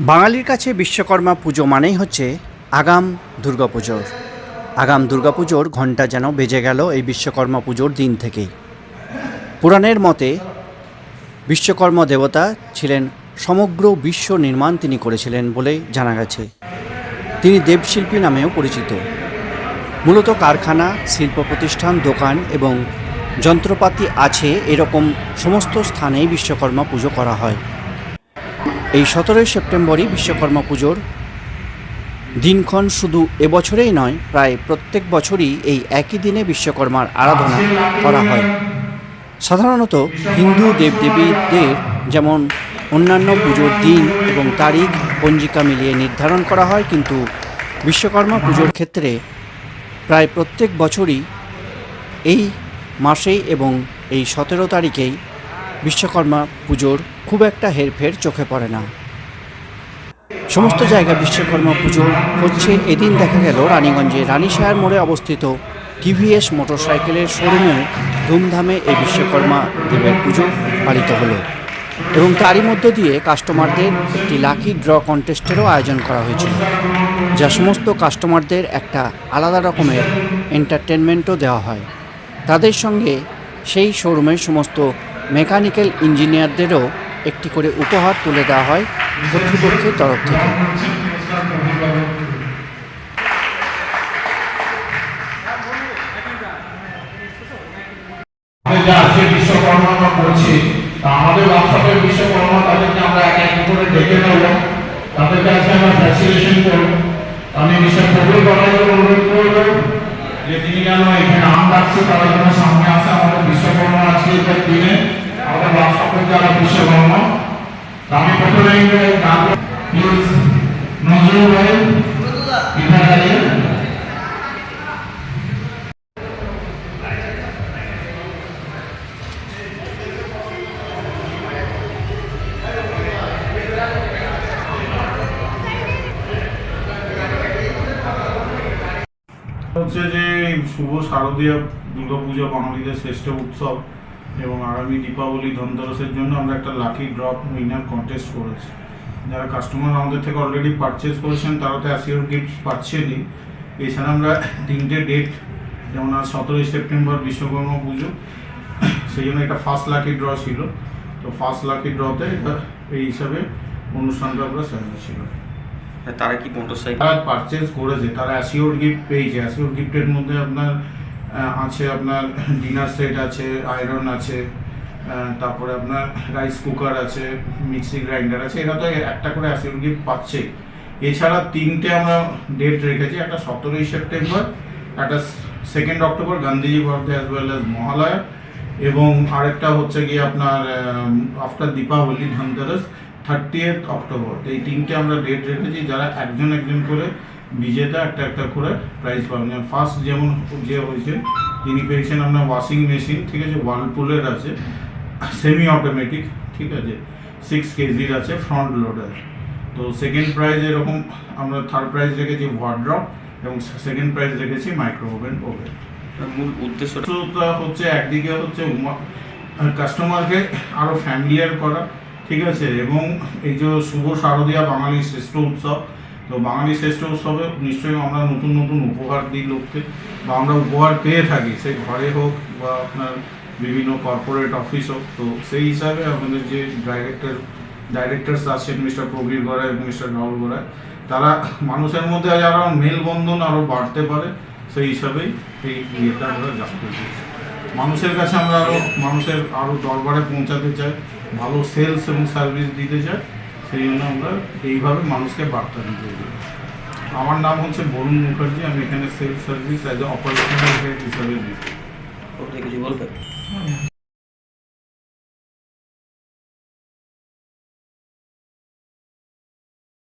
বাঙালির কাছে বিশ্বকর্মা পুজো মানেই হচ্ছে আগাম দুর্গাপুজোর আগাম দুর্গাপুজোর ঘণ্টা যেন বেজে গেল এই বিশ্বকর্মা পুজোর দিন থেকেই। পুরাণের মতে বিশ্বকর্মা দেবতা ছিলেন সমগ্র বিশ্ব নির্মাণ তিনি করেছিলেন বলে জানা গেছে। তিনি দেবশিল্পী নামেও পরিচিত। মূলত কারখানা, শিল্প প্রতিষ্ঠান, দোকান এবং যন্ত্রপাতি আছে এরকম সমস্ত স্থানেই বিশ্বকর্মা পুজো করা হয়। এই সতেরোই সেপ্টেম্বরই বিশ্বকর্মা পুজোর দিনক্ষণ শুধু এবছরেই নয়, প্রায় প্রত্যেক বছরই এই একই দিনে বিশ্বকর্মার আরাধনা করা হয়। সাধারণত হিন্দু দেবদেবীদের যেমন অন্যান্য পুজোর দিন এবং তারিখ পঞ্জিকা মিলিয়ে নির্ধারণ করা হয়, কিন্তু বিশ্বকর্মা পুজোর ক্ষেত্রে প্রায় প্রত্যেক বছরই এই মাসেই এবং এই সতেরো তারিখেই বিশ্বকর্মা পুজোর খুব একটা হেরফের চোখে পড়ে না। সমস্ত জায়গায় বিশ্বকর্মা পুজো হচ্ছে। এদিন দেখা গেল রানীগঞ্জে রানীশায়ার মোড়ে অবস্থিত টিভিএস মোটরসাইকেলের শোরুমেও ধুমধামে এই বিশ্বকর্মা দেবের পুজো পালিত হলো এবং তারই মধ্য দিয়ে কাস্টমারদের একটি লাকি ড্র কন্টেস্টেরও আয়োজন করা হয়েছিল, যা সমস্ত কাস্টমারদের একটা আলাদা রকমের এন্টারটেনমেন্টও দেওয়া হয়। তাদের সঙ্গে সেই শোরুমের সমস্ত মেকানিক্যাল ইঞ্জিনিয়ারদেরও একটি করে উপহার তুলে দেওয়া হয়। কর্তৃপক্ষের তরফ থেকে। বিশ্বকর্মা করছি আমাদের ওয়ার্কশপের বিশ্বকর্মা তাদেরকে আমরা এক এক করে ডেকে নেব। তাদেরকে আজকে আমরা ফ্যাসিলিটেশন করব। আমি মিস্টার কবির বাবাকে অনুরোধ করব যে তিনি যেন এখানে তারা যেন সামনে আসে। আমাদের বিশ্বকর্মা আজকে এটার দিনে আমাদের ওয়ার্কশপের যারা বিশ্বকর্মা। নজরুল হচ্ছে যে শুভ শারদীয় দুর্গাপূজা বাঙালিদের শ্রেষ্ঠ উৎসব। এবং আগামী দীপাবলি ধনতেরসের জন্য আমরা একটা লাকি ড্রপ উইনার কন্টেস্ট করেছি। যারা কাস্টমার আমাদের থেকে অলরেডি পারচেস করেছেন তারা তো অ্যাসিওর গিফট পাচ্ছেনই। এছাড়া আমরা তিনটে ডেট যেমন আজ সতেরোই সেপ্টেম্বর বিশ্বকর্মা পুজো সেই জন্য একটা ফার্স্ট লাকি ড্র ছিল। তো ফার্স্ট লাকি ড্রতে এটা এই হিসাবে অনুষ্ঠানটা আমরা সাজিয়েছিল তারা কি মোটরসাইকেল তারা পারচেজ করেছে তারা অ্যাসিওর গিফট পেয়েছে। অ্যাসিওর গিফটের মধ্যে আপনার আছে আপনার ডিনার সেট আছে আয়রন আছে তারপরে আপনার রাইস কুকার আছে মিক্সি গ্রাইন্ডার আছে, এরা তো একটা করে অ্যাসিওর গিফট পাচ্ছে। এছাড়া তিনটে আমরা ডেট রেখেছি, একটা সতেরোই সেপ্টেম্বর, একটা second October Gandhiji birthday as well as Mahalaya, এবং আরেকটা হচ্ছে গিয়ে আপনার after Deepavali, Dhanteras thirtieth October এই তিনটে আমরা ডেট রেখেছি, যারা একজন একজন করে বিজেতা একটা একটা করে প্রাইজ পাবেন। ফার্স্ট যেমন যে হয়েছে তিনি পেয়েছেন আপনার ওয়াশিং মেশিন ঠিক আছে? ওয়ালপুলের আছে সেমি অটোমেটিক ঠিক আছে? সিক্স কেজির আছে ফ্রন্ট লোডার তো সেকেন্ড প্রাইজ এরকম আমরা থার্ড প্রাইজ রেখেছি ওয়ার্ড্রপ এবং সেকেন্ড প্রাইজ রেখেছি মাইক্রো ওভেন ওভেন মূল উদ্দেশ্যটা? হচ্ছে একদিকে হচ্ছে কাস্টমারকে আরও ফ্যামিলিয়ার করা ঠিক আছে? এবং এই যে শুভ শারদীয়া বাঙালি শ্রেষ্ঠ উৎসব তো বাঙালি শ্রেষ্ঠ উৎসবে নিশ্চয়ই আমরা নতুন নতুন উপহার দিই লোককে বা আমরা উপহার পেয়ে থাকি, সে ঘরে হোক বা আপনার বিভিন্ন কর্পোরেট অফিস হোক। তো সেই হিসাবে আমাদের যে ডাইরেক্টর ডাইরেক্টরস আছেন মিস্টার প্রবীর গড়া এবং মিস্টার রাহুল গড়া, তারা মানুষের মধ্যে যারা মেলবন্ধন আরও বাড়তে পারে, সেই হিসাবেই এই ইয়েটা আমরা জাস্ট দিয়েছি মানুষের কাছে আমরা আরও, মানুষের আরও দরবারে পৌঁছাতে চাই, ভালো সেলস এবং সার্ভিস দিতে চাই। সেই জন্য আমরা এইভাবে মানুষকে বার্তা দিতে আমার নাম হচ্ছে বরুণ মুখার্জি, আমি এখানে self service as a operational হিসাবে দিচ্ছি কিছু বলবে